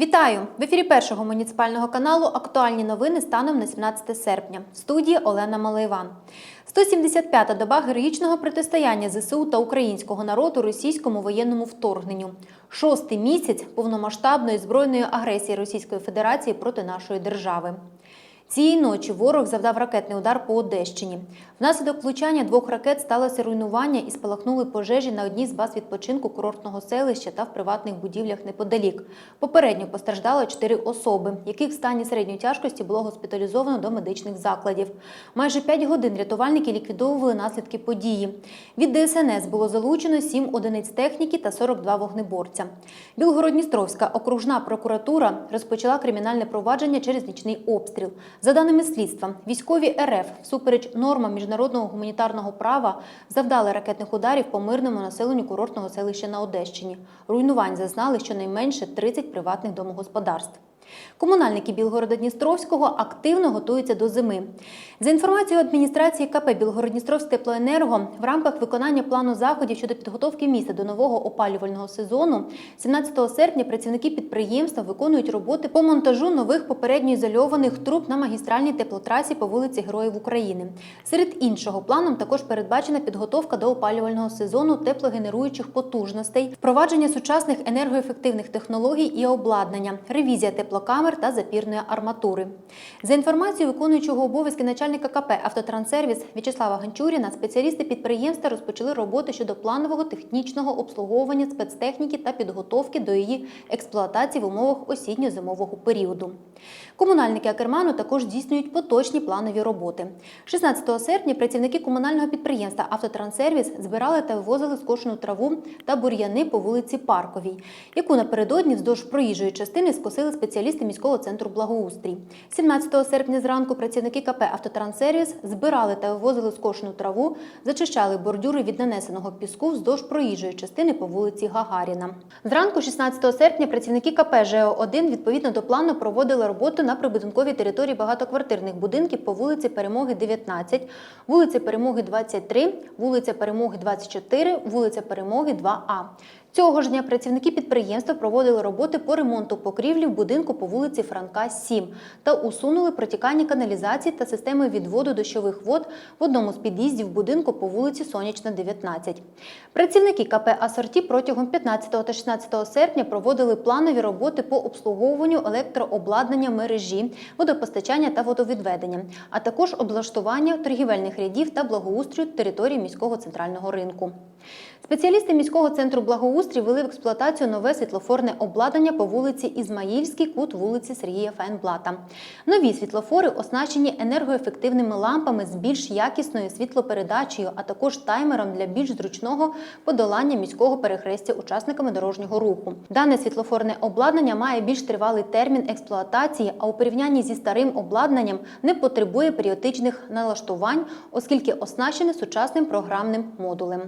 Вітаю! В ефірі першого муніципального каналу актуальні новини станом на 17 серпня. В студії Олена Малайван. 175-та доба героїчного протистояння ЗСУ та українського народу російському воєнному вторгненню. Шостий місяць повномасштабної збройної агресії Російської Федерації проти нашої держави. Цієї ночі ворог завдав ракетний удар по Одещині. Внаслідок влучання двох ракет сталося руйнування і спалахнули пожежі на одній з баз відпочинку курортного селища та в приватних будівлях неподалік. Попередньо постраждало чотири особи, яких в стані середньої тяжкості було госпіталізовано до медичних закладів. Майже п'ять годин рятувальники ліквідовували наслідки події. Від ДСНС було залучено сім одиниць техніки та 42 вогнеборця. Білгородністровська окружна прокуратура розпочала кримінальне провадження через нічний обстріл. За даними слідства, військові РФ всупереч нормам міжнародного гуманітарного права завдали ракетних ударів по мирному населенню курортного селища на Одещині. Руйнувань зазнали щонайменше 30 приватних домогосподарств. Комунальники Білгорода-Дністровського активно готуються до зими. За інформацією адміністрації КП Білгород-Дністровськ теплоенерго, в рамках виконання плану заходів щодо підготовки міста до нового опалювального сезону, 17 серпня працівники підприємства виконують роботи по монтажу нових попередньо ізольованих труб на магістральній теплотрасі по вулиці Героїв України. Серед іншого планом також передбачена підготовка до опалювального сезону теплогенеруючих потужностей, впровадження сучасних енергоефективних технологій і обладнання, ревізія теплокамер та запірної арматури. За інформацією виконуючого обов'язки начальника КП «Автотранссервіс» В'ячеслава Ганчуріна, спеціалісти підприємства розпочали роботи щодо планового технічного обслуговування спецтехніки та підготовки до її експлуатації в умовах осінньо-зимового періоду. Комунальники Акерману також здійснюють поточні планові роботи. 16 серпня працівники комунального підприємства «Автотранссервіс» збирали та вивозили скошену траву та бур'яни по вулиці Парковій, яку напередодні вздовж проїжджої частини скосили спеціалісти міського центру благоустрій. 17 серпня зранку працівники КП «Автотранссервіс» збирали та вивозили скошену траву, зачищали бордюри від нанесеного піску вздовж проїжджої частини по вулиці Гагаріна. Зранку 16 серпня працівники КП ЖО-1 відповідно до плану проводили роботу на прибудинковій території багатоквартирних будинків по вулиці Перемоги 19, вулиці Перемоги 23, вулиця Перемоги 24, вулиця Перемоги 2А. Цього ж дня працівники підприємства проводили роботи по ремонту покрівлі в будинку по вулиці Франка 7 та усунули протікання каналізації та системи відводу дощових вод в одному з під'їздів будинку по вулиці Сонячна 19. Працівники КП Асорті протягом 15 та 16 серпня проводили планові роботи по обслуговуванню електрообладнання мережі, водопостачання та водовідведення, а також облаштування торгівельних рядів та благоустрою території міського центрального ринку. Спеціалісти міського центру благоустрій ввели в експлуатацію нове світлофорне обладнання по вулиці Ізмаїльській, кут вулиці Сергія Файнблата. Нові світлофори оснащені енергоефективними лампами з більш якісною світлопередачею, а також таймером для більш зручного подолання міського перехрестя учасниками дорожнього руху. Дане світлофорне обладнання має більш тривалий термін експлуатації, а у порівнянні зі старим обладнанням не потребує періодичних налаштувань, оскільки оснащене сучасним програмним модулем.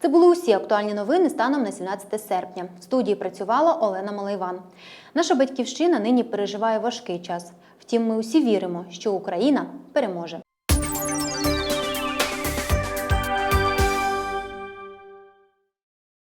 Це були усі актуальні новини станом на 17 серпня. В студії працювала Олена Малайван. Наша батьківщина нині переживає важкий час. Втім, ми усі віримо, що Україна переможе.